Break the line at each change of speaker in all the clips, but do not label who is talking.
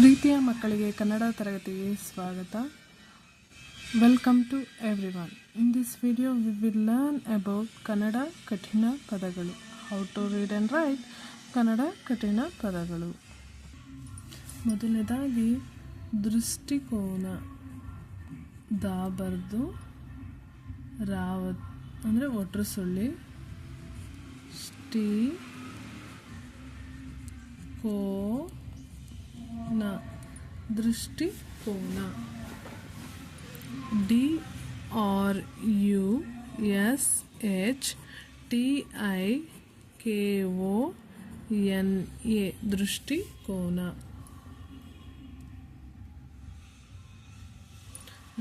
ಪ್ರೀತಿಯ ಮಕ್ಕಳಿಗೆ ಕನ್ನಡ ತರಗತಿಗೆ ಸ್ವಾಗತ. Welcome to everyone in this video we will learn about Kannada ಕಠಿಣ ಪದಗಳು. How to read and write Kannada ಕಠಿಣ ಪದಗಳು. ಮೊದಲನೇದಾಗಿ, ದೃಷ್ಟಿಕೋನ. ದಾಬರ್ದು, ರಾವತ್, ಅಂದರೆ ಒಟ್ರು ಸುಳ್ಳಿ. ಸ್ಟಿ ಕೋ ನ ದೃಷ್ಟಿಕೋನ. D R U S H T I K O N A ದೃಷ್ಟಿಕೋನ.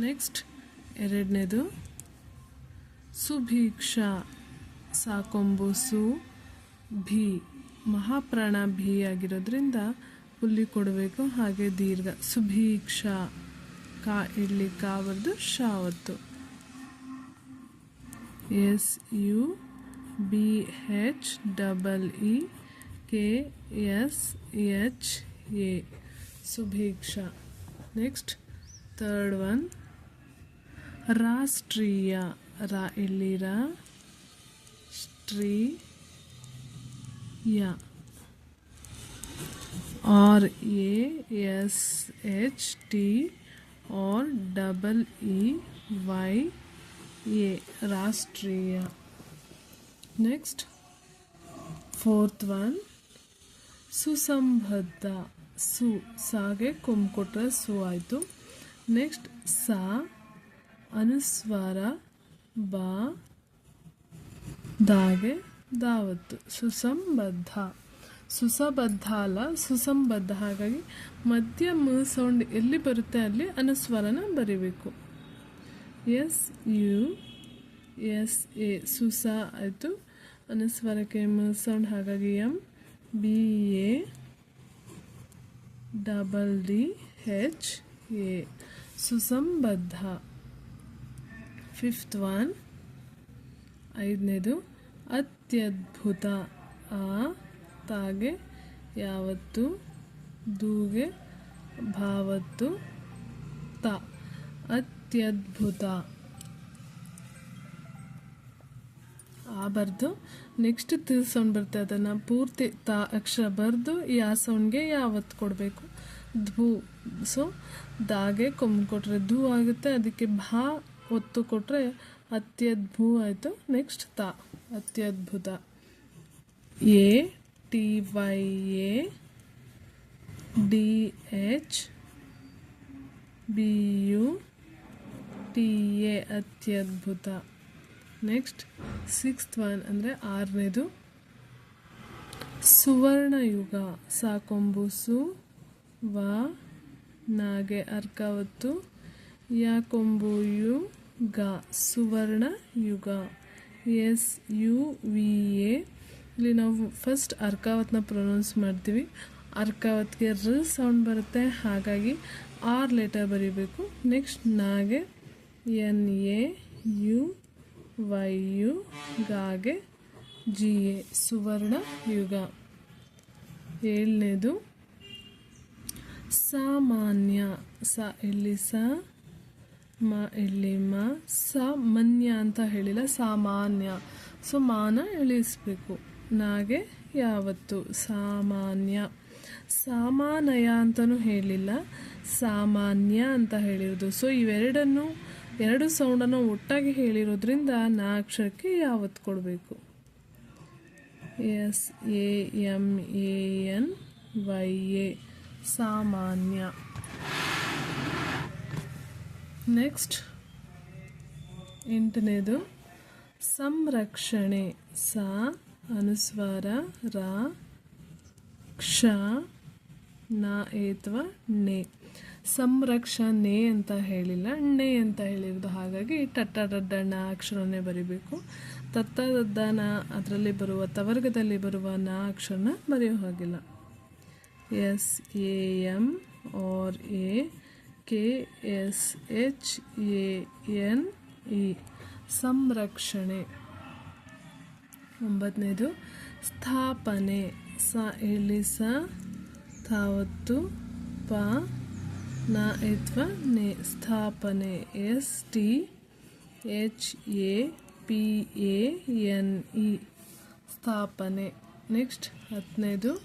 ನೆಕ್ಸ್ಟ್ ಎರಡನೇದು ಸುಭೀಕ್ಷಾ ಸಾಕೊಂಬು ಸು ಭಿ ಮಹಾಪ್ರಾಣ ಭಿ ಆಗಿರೋದ್ರಿಂದ ಹುಲ್ಲಿ ಕೊಡಬೇಕು, ಹಾಗೆ ದೀರ್ಘ. ಸುಭೀಕ್ಷ ಕಾ ಇಲ್ಲಿ ಕಾ ಬರ್ದು ಶಾವತ್ತು. S U B H double E K S H A. ಸುಭೀಕ್ಷ. Next, third one. ರಾಷ್ಟ್ರೀಯ ರಾ ಇಲ್ಲಿ ರಾ ಸ್ಟ್ರೀ ಯ R A S H T R double E Y A ರಾಷ್ಟ್ರೀಯ ನೆಕ್ಸ್ಟ್ ಫೋರ್ತ್ ಒನ್ ಸುಸಂಬದ್ಧ ಸು ಸಾಗೆ ಕೊಂಬು ಕೊಟ್ಟರೆ ಸು ಆಯಿತು ನೆಕ್ಸ್ಟ್ ಸಾ ಅನುಸ್ವಾರ ಬಾ ದಾಗೆ ದಾವತ್ತು ಸುಸಂಬದ್ಧ ಸುಸಬದ್ಧ ಅಲ್ಲ ಸುಸಂಬದ್ಧ. ಹಾಗಾಗಿ ಮಧ್ಯ ಮ ಸೌಂಡ್ ಎಲ್ಲಿ ಬರುತ್ತೆ ಅಲ್ಲಿ ಅನುಸ್ವರನ ಬರಿಬೇಕು. ಎಸ್, ಯು, ಎಸ್, ಎ, ಸುಸ ಆಯಿತು. ಅನುಸ್ವರಕ್ಕೆ ಮ ಸೌಂಡ್ ಹಾಗಾಗಿ M, B, A, double D, H, A. ಸುಸಂಬದ್ಧ. Fifth one, ಐದನೇದು, ಅತ್ಯದ್ಭುತ, ಆ. ತಾಗೆ ಯಾವತ್ತು? ದೂಗೆ ಭಾವತ್ತು ತ. ಅತ್ಯದ್ಭುತ. ಆ ಬರ್ದು ನೆಕ್ಸ್ಟ್ ತಿ ಸೌಂಡ್ ಬರುತ್ತೆ ಅದನ್ನು ಪೂರ್ತಿ ತ ಅಕ್ಷರ ಬರೆದು ಯಾ ಸೌಂಡ್ಗೆ ಯಾವತ್ತು ಕೊಡಬೇಕು? ಧೂ. ಸೊ ದಾಗೆ ಕೊಂಬು ಕೊಟ್ಟರೆ ಧೂ ಆಗುತ್ತೆ. ಅದಕ್ಕೆ ಭಾ ಒತ್ತು ಕೊಟ್ಟರೆ ಅತ್ಯದ್ಭು ಆಯಿತು. ನೆಕ್ಸ್ಟ್ ತ. ಅತ್ಯದ್ಭುತ. A T Y A D H B U T A ಅತ್ಯದ್ಭುತ. Next sixth one ಅಂದರೆ ಆರನೇದು. ಸುವರ್ಣಯುಗ, ಸಾಕೊಂಬು, ಸು, ವ, ನಾಗೆ, ಅರ್ಕಾವತ್ತು. ಯಾಕೊಂಬು, ಯು, ಗ ಸುವರ್ಣ ಯುಗ ಎಸ್, ಯು, ವಿ, ಎ ಇಲ್ಲಿ ನಾವು ಫಸ್ಟ್ ಅರ್ಕಾವತ್ನ ಪ್ರೊನೌನ್ಸ್ ಮಾಡ್ತೀವಿ. ಅರ್ಕಾವತ್ಗೆ ರ ಸೌಂಡ್ ಬರುತ್ತೆ, ಹಾಗಾಗಿ ಆರ್ ಲೆಟರ್ ಬರೀಬೇಕು. ನೆಕ್ಸ್ಟ್ ನಾಗೆ N A U Y U ಗಾಗೆ G A ಸುವರ್ಣ ಯುಗ. ಏಳನೇದು ಸಾಮಾನ್ಯ. ಸ ಇಲ್ಲಿ ಸ? ಮ ಇಲ್ಲಿ ಮ? ಸಾಮಾನ್ಯ ಅಂತ ಹೇಳಿಲ್ಲ, ಸಾಮಾನ್ಯ. ಸೊ ಮಾನ ಇಳಿಸ್ಬೇಕು ನಾಗೆ ಯಾವತ್ತು? ಸಾಮಾನ್ಯ. ಸಾಮಾನಯ ಅಂತಲೂ ಹೇಳಿಲ್ಲ ಸಾಮಾನ್ಯ ಅಂತ ಹೇಳಿರೋದು ಸೊ ಇವೆರಡನ್ನು, ಎರಡು ಸೌಂಡನ್ನು ಒಟ್ಟಾಗಿ ಹೇಳಿರೋದ್ರಿಂದ ನಾ ಅಕ್ಷರಕ್ಕೆ ಯಾವತ್ತು ಕೊಡಬೇಕು? S, A M A, N, Y, A. ಸಾಮಾನ್ಯ. ನೆಕ್ಸ್ಟ್, ಎಂಟನೇದು, ಸಂರಕ್ಷಣೆ. ಸ ಅನುಸ್ವಾರ, ರ, ಕ್ಷ, ನ, ಏತ್ವ, ನೆ. ಸಂರಕ್ಷಣೆ ಅಂತ ಹೇಳಿಲ್ಲ, ಣೆ ಅಂತ ಹೇಳಿರೋದು. ಹಾಗಾಗಿ ಟಟ್ಟ ಡಡ್ಡಣ್ಣ ಅಕ್ಷರನೇ ಬರಿಬೇಕು. ತತ್ತ ದದ್ದನ ಅದರಲ್ಲಿ ಬರುವ, ತವರ್ಗದಲ್ಲಿ ಬರುವ ನ ಅಕ್ಷರನ ಬರೆಯೋ ಹಾಗಿಲ್ಲ. S, A M R, A, K, S, H, A, N, E. ಸಂರಕ್ಷಣೆ. ಒಂಬತ್ತನೇದು. ಸ್ಥಾಪನೆ. ಸ ಇಲ್ಲಿ ಸ ತಾವತ್ತು ಪ ನ ಎತ್ವ ನೆ. ಸ್ಥಾಪನೆ. S T H A P A N E. ಸ್ಥಾಪನೆ. ನೆಕ್ಸ್ಟ್ ಹತ್ತನೇದು.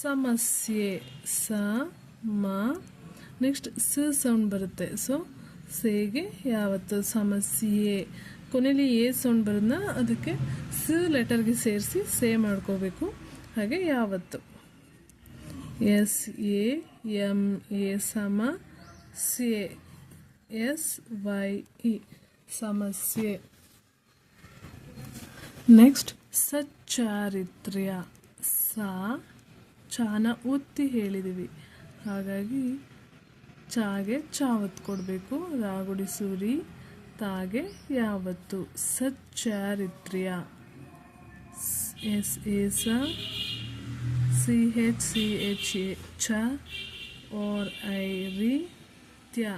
ಸಮಸ್ಯೆ. ಸ ಮ. ನೆಕ್ಸ್ಟ್ ಸ ಸೌಂಡ್ ಬರುತ್ತೆ. ಸೊ, ಸೇಗೆ ಯಾವತ್ತು? ಸಮಸ್ಯೆ. ಕೊನೆಯಲ್ಲಿ ಎ ಸೌಂಡ್ ಬರೋದನ್ನ ಅದಕ್ಕೆ ಸ ಲೆಟರ್ಗೆ ಸೇರಿಸಿ ಸೇ ಮಾಡ್ಕೋಬೇಕು. ಹಾಗೆ ಯಾವತ್ತು? ಎಸ್, ಎ ಎಂ ಎ ಸಮ, ಸೆ, ಎಸ್, ವೈ, ಇ, ಸಮಸ್ಯೆ. ನೆಕ್ಸ್ಟ್, ಸಚ್ಚಾರಿತ್ರ್ಯ. ಸ, ಚಾನ ಒತ್ತಿ ಹೇಳಿದ್ದೀವಿ ಹಾಗಾಗಿ ಚಾಗೆ ಚಾವತ್ ಕೊಡಬೇಕು. ರಾಗುಡಿ ಸೂರಿ. ತಾಗೆ ಯಾವತ್ತು? ಸಚ್ಚಾರಿತ್ರ್ಯ ಎಸ್, ಎ, ಸ, C, H, C H A, ಚ, ಓರ್, ಐ, ರಿ, ತ್ಯ,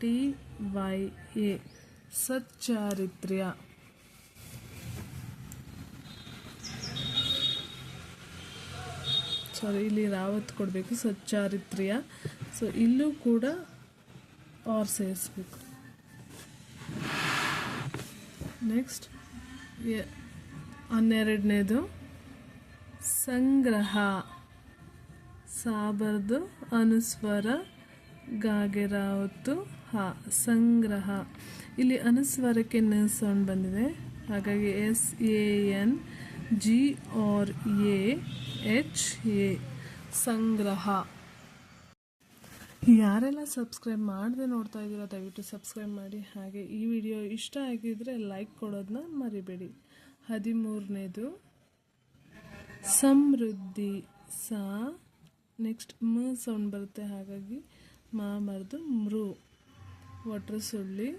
ಟಿ, ವೈ, ಎ. ಸಚ್ಚಾರಿತ್ರ್ಯ ಸಾರಿ, ಇಲ್ಲಿ ರಾವತ್ ಕೊಡಬೇಕು ಸಚ್ಚಾರಿತ್ರ್ಯ ಸೊ, ಇಲ್ಲೂ ಕೂಡ ಆರ್ ಸೇರಿಸ್ಬೇಕು. ನೆಕ್ಸ್ಟ್ ಹನ್ನೆರಡನೇದು. ಸಂಗ್ರಹ. ಸಾಬರ್ದು, ಅನುಸ್ವರ ಗಾಗೆರ ಹೊತ್ತು ಹ, ಸಂಗ್ರಹ. ಇಲ್ಲಿ ಅನುಸ್ವರಕ್ಕೆ ನ ಸೌಂಡ್ ಬಂದಿದೆ. ಹಾಗಾಗಿ S, A, N, G, R, A, H, A. ಸಂಗ್ರಹ. ಯಾರೆಲ್ಲ ಸಬ್ಸ್ಕ್ರೈಬ್ ಮಾಡದೆ ನೋಡ್ತಾ ಇದ್ದೀರೋ ದಯವಿಟ್ಟು ಸಬ್ಸ್ಕ್ರೈಬ್ ಮಾಡಿ. ಹಾಗೆ ಈ ವಿಡಿಯೋ ಇಷ್ಟ ಆಗಿದ್ರೆ ಲೈಕ್ ಕೊಡೋದನ್ನ ಮರಿಬೇಡಿ. ಹದಿಮೂರನೇದು, ಸಮೃದ್ಧಿ ಸಾ. ನೆಕ್ಸ್ಟ್ ಮ ಸೌಂಡ್ ಬರುತ್ತೆ, ಹಾಗಾಗಿ ಮಾ ಮರೆದು ಮೃ. ಒಟ್ರ ಸುಳ್ಳಿ,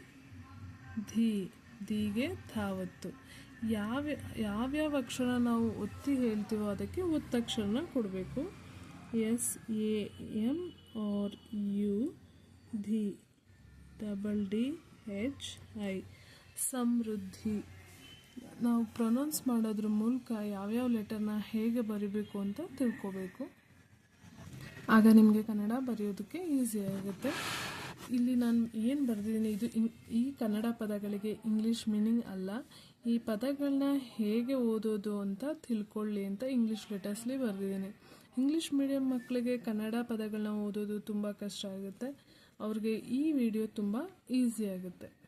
ಧೀ. ಧೀಗೆ ಥಾವತ್ತು ಯಾವ ಯಾವ್ಯಾವ ಅಕ್ಷರ ನಾವು ಒತ್ತಿ ಹೇಳ್ತೀವೋ ಅದಕ್ಕೆ ಒತ್ತಕ್ಷರನ ಕೊಡಬೇಕು. S A M R U ಧಿ double D H I ಸಮೃದ್ಧಿ. ನಾವು ಪ್ರೊನೌನ್ಸ್ ಮಾಡೋದ್ರ ಮೂಲಕ ಯಾವ್ಯಾವ ಲೆಟರ್ನ ಹೇಗೆ ಬರಿಬೇಕು ಅಂತ ತಿಳ್ಕೊಬೇಕು. ಆಗ ನಿಮಗೆ ಕನ್ನಡ ಬರೆಯೋದಕ್ಕೆ ಈಸಿ ಆಗುತ್ತೆ. ಇಲ್ಲಿ ನಾನು ಏನು ಬರೆದಿದ್ದೀನಿ, ಇದು ಈ ಕನ್ನಡ ಪದಗಳಿಗೆ ಇಂಗ್ಲೀಷ್ ಮೀನಿಂಗ್ ಅಲ್ಲ. ಈ ಪದಗಳನ್ನ ಹೇಗೆ ಓದೋದು ಅಂತ ತಿಳ್ಕೊಳ್ಳಿ ಅಂತ ಇಂಗ್ಲೀಷ್ ಲೆಟರ್ಸ್ಲಿ ಬರೆದಿದ್ದೀನಿ. ಇಂಗ್ಲೀಷ್ ಮೀಡಿಯಂ ಮಕ್ಕಳಿಗೆ ಕನ್ನಡ ಪದಗಳನ್ನ ಓದೋದು ತುಂಬ ಕಷ್ಟ ಆಗುತ್ತೆ. ಅವ್ರಿಗೆ ಈ ವಿಡಿಯೋ ತುಂಬ ಈಸಿ ಆಗುತ್ತೆ.